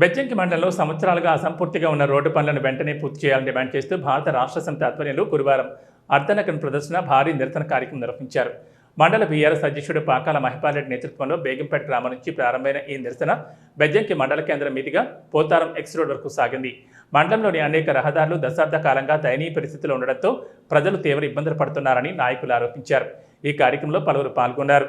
బెజ్జంకి మండలంలో సంవత్సరాలుగా అసంపూర్తిగా ఉన్న రోడ్డు పనులను వెంటనే పూర్తి చేయాలని డిమాండ్ చేస్తూ భారత రాష్ట్ర సమితి ఆధ్వర్యంలో గురువారం అర్ధనగర్ ప్రదర్శన భారీ నిరసన కార్యక్రమం నిర్వహించారు. మండల బీఆర్ఎస్ అధ్యక్షుడు పాకాల మహిపాలరెడ్డి నేతృత్వంలో బేగంపేట గ్రామం నుంచి ప్రారంభమైన ఈ నిరసన బెజ్జంకి మండల కేంద్రం మీదుగా పోతారం ఎక్స్ రోడ్ వరకు సాగింది. మండలంలోని అనేక రహదారులు దశాబ్ద కాలంగా దయనీయ పరిస్థితిలో ఉండడంతో ప్రజలు తీవ్ర ఇబ్బందులు పడుతున్నారని నాయకులు ఆరోపించారు. ఈ కార్యక్రమంలో పలువురు పాల్గొన్నారు.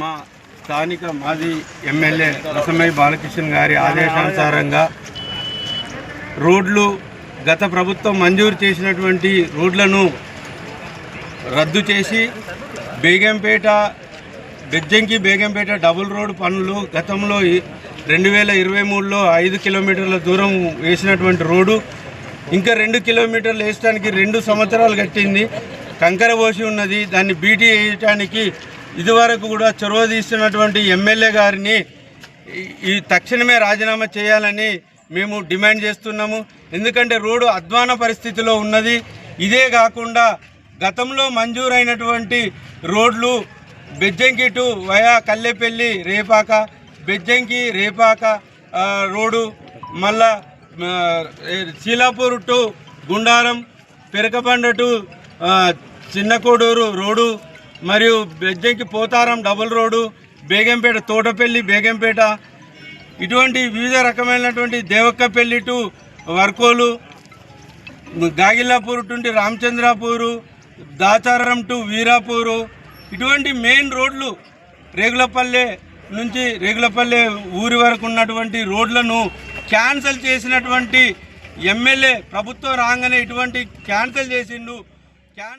మా స్థానిక మాజీ ఎమ్మెల్యే రసమయ్య బాలకృష్ణ గారి ఆదేశానుసారంగా రోడ్లు గత ప్రభుత్వం మంజూరు చేసినటువంటి రోడ్లను రద్దు చేసి బేగంపేట బెజ్జంకి బేగంపేట డబుల్ రోడ్ పనులు గతంలో రెండు వేల ఇరవై మూడులో ఐదు కిలోమీటర్ల దూరం వేసినటువంటి రోడ్డు ఇంకా రెండు కిలోమీటర్లు వేసడానికి రెండు సంవత్సరాలు కట్టింది. కంకర పోసి ఉన్నది. దాన్ని బీటీ వేయటానికి ఇదివరకు కూడా చొరవ తీస్తున్నటువంటి ఎమ్మెల్యే గారిని ఈ- తక్షణమే రాజీనామా చేయాలని మేము డిమాండ్ చేస్తున్నాము. ఎందుకంటే రోడ్డు అధ్వాన పరిస్థితిలో ఉన్నది. ఇదే కాకుండా గతంలో మంజూరైనటువంటి రోడ్లు Bejjanki to via Kallepalli Repaka Bejjanki Repaka road మళ్ళా Shilapur to Gundaram Perakabanda to Chinnakodur road మరియు బెజ్జంకి పోతారం డబుల్ రోడ్డు బేగంపేట తోటపల్లి బేగంపేట ఇటువంటి వివిధ రకమైనటువంటి దేవక్కపల్లి టు వర్కోలు గాగిల్లాపూర్ నుండి రామచంద్రాపూరు దాచారం టు వీరాపూరు ఇటువంటి మెయిన్ రోడ్లు రేగులపల్లె నుంచి రేగులపల్లె ఊరి వరకు ఉన్నటువంటి రోడ్లను క్యాన్సిల్ చేసినటువంటి ఎమ్మెల్యే ప్రభుత్వం రాగానే ఇటువంటి క్యాన్సిల్ చేసిండు. క్యాన్